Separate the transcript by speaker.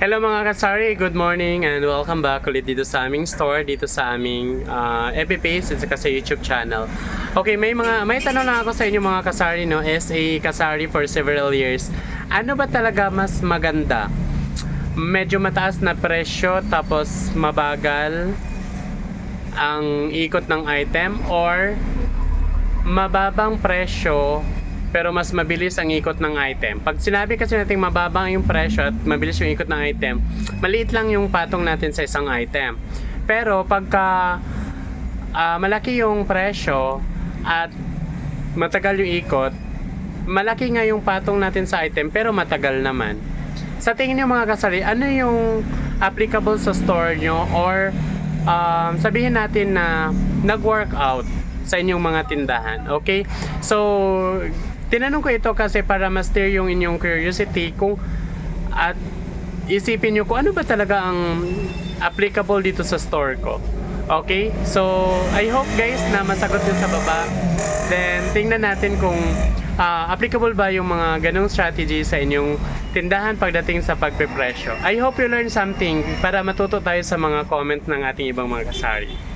Speaker 1: Hello mga kasari, good morning and welcome back ulit dito sa aming store, dito sa aming uh, FB page at sa YouTube channel. Okay, may mga may tanong lang ako sa inyo mga kasari no, as a kasari for several years. Ano ba talaga mas maganda? Medyo mataas na presyo tapos mabagal ang ikot ng item or mababang presyo pero mas mabilis ang ikot ng item. Pag sinabi kasi natin mababa yung presyo at mabilis yung ikot ng item, maliit lang yung patong natin sa isang item. Pero pagka ah, malaki yung presyo at matagal yung ikot, malaki nga yung patong natin sa item pero matagal naman. Sa tingin niyo mga kasari, ano yung applicable sa store nyo or um, sabihin natin na nag-workout sa inyong mga tindahan. Okay? So, tinanong ko ito kasi para ma-steer yung inyong curiosity kung at isipin nyo kung ano ba talaga ang applicable dito sa store ko. Okay? So, I hope guys na masagot din sa baba. Then, tingnan natin kung ah, applicable ba yung mga ganong strategy sa inyong tindahan pagdating sa pagpe-presyo. I hope you learn something para matuto tayo sa mga comment ng ating ibang mga kasari.